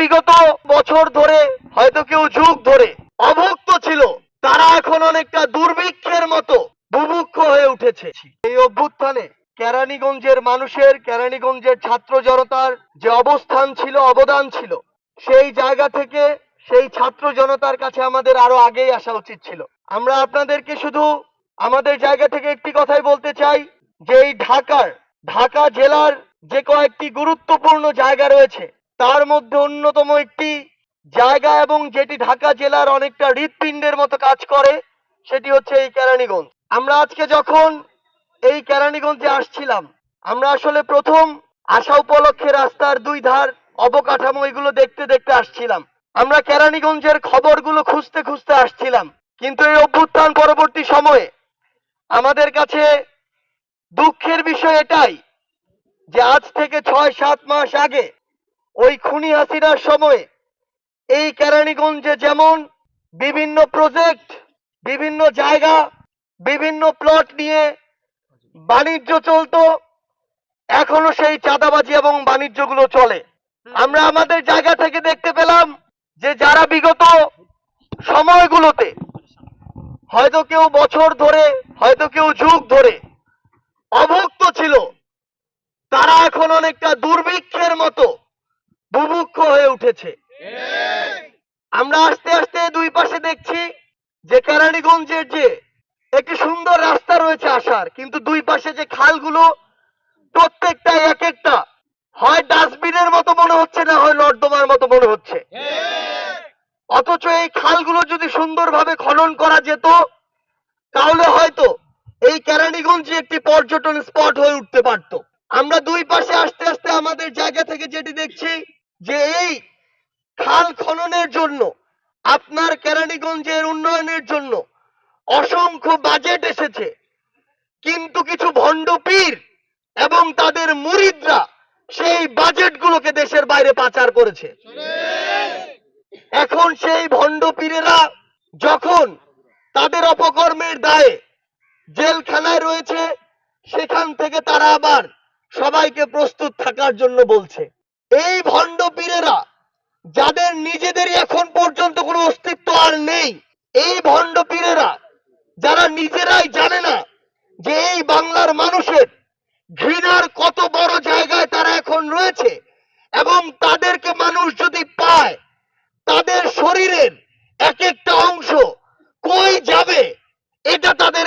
বিগত বছর ধরে, হয়তো কেউ যুগ ধরে অভুক্ত ছিল, তারা এখন অনেকটা দুর্ভিক্ষের মতো বুভুক্ষ হয়ে উঠেছে। এই অভ্যুত্থানে কেরানীগঞ্জের মানুষের, কেরানীগঞ্জের ছাত্র জনতার যে অবস্থান ছিল, অবদান ছিল, সেই জায়গা থেকে সেই ছাত্র জনতার কাছে আমাদের আরও আগেই আসা উচিত ছিল। আমরা আপনাদেরকে শুধু আমাদের জায়গা থেকে একটি কথাই বলতে চাই, যে এই ঢাকার, ঢাকা জেলার যে কয়েকটি গুরুত্বপূর্ণ জায়গা রয়েছে তার মধ্যে অন্যতম একটি জায়গা এবং যেটি ঢাকা জেলার অনেকটা হৃৎপিণ্ডের মতো কাজ করে, সেটি হচ্ছে এই কেরানীগঞ্জ। আমরা আজকে যখন এই কেরানীগঞ্জে আসছিলাম, আমরা আসলে প্রথম আসা উপলক্ষে রাস্তার দুই ধার অবকাঠামো এগুলো দেখতে দেখতে আসছিলাম। আমরা কেরানীগঞ্জের খবরগুলো খুঁজতে খুঁজতে আসছিলাম। কিন্তু এই অভ্যুত্থান পরবর্তী সময়ে আমাদের কাছে দুঃখের বিষয় এটাই যে আজ থেকে ছয়, সাত মাস আগে ওই খুনি হাসিনার সময়ে। এই কেরানীগঞ্জে যেমন বিভিন্ন প্রজেক্ট বিভিন্ন জায়গা, বিভিন্ন প্লট নিয়ে বাণিজ্য চলতো, এখনও সেই চাঁদাবাজি এবং বাণিজ্যগুলো চলে। আমরা আমাদের জায়গা থেকে দেখতে পেলাম যে যারা বিগত সময়গুলোতে হয়তো কেউ বছর ধরে, হয়তো কেউ যুগ ধরে অভুক্ত ছিল, তারা এখন অনেকটা দুর্ভিক্ষের মতো বুভুক্ষ হয়ে উঠেছে। আমরা আস্তে আস্তে দুই পাশে দেখছি যে কেরানীগঞ্জের যে একটি সুন্দর রাস্তা রয়েছে আসার, কিন্তু দুই পাশে যে খালগুলো প্রত্যেকটা এক একটা হয় ডাস্টবিনের মতো মনে হচ্ছে না, হয় নর্দমার মতো মনে হচ্ছে। অথচ এই খালগুলো যদি সুন্দরভাবে খনন করা যেত, তাহলে হয়তো এই কেরানীগঞ্জ একটি পর্যটন স্পট হয়ে উঠতে পারত। আমরা দুই পাশে আস্তে আস্তে আমাদের জায়গা থেকে যেটি দেখছি যে এই খাল খননের জন্য, আপনার কেরানীগঞ্জের উন্নয়নের জন্য অসংখ্য বাজেট এসেছে। কিন্তু কিছু ভণ্ড পীর এবং তাদের মুরিদরা সেই বাজেটগুলোকে দেশের বাইরে পাচার করেছে। এখন সেই ভণ্ড পীরেরা যখন তাদের অপকর্মের দায়ে জেলখানায় রয়েছে, সেখান থেকে তারা আবার সবাইকে প্রস্তুত থাকার জন্য বলছে। এই ভণ্ড পীরেরা, যাদের নিজেদেরই এখন পর্যন্ত কোনো অস্তিত্ব আর নেই, এই ভণ্ড পীরেরা, যারা নিজেরাই জানে না যে এই বাংলার মানুষের ঘৃণার কত বড় জায়গায় তারা এখন রয়েছে এবং তাদেরকে মানুষ যদি পায়, তাদের শরীরের এক একটা অংশ কই যাবে? এটা তাদের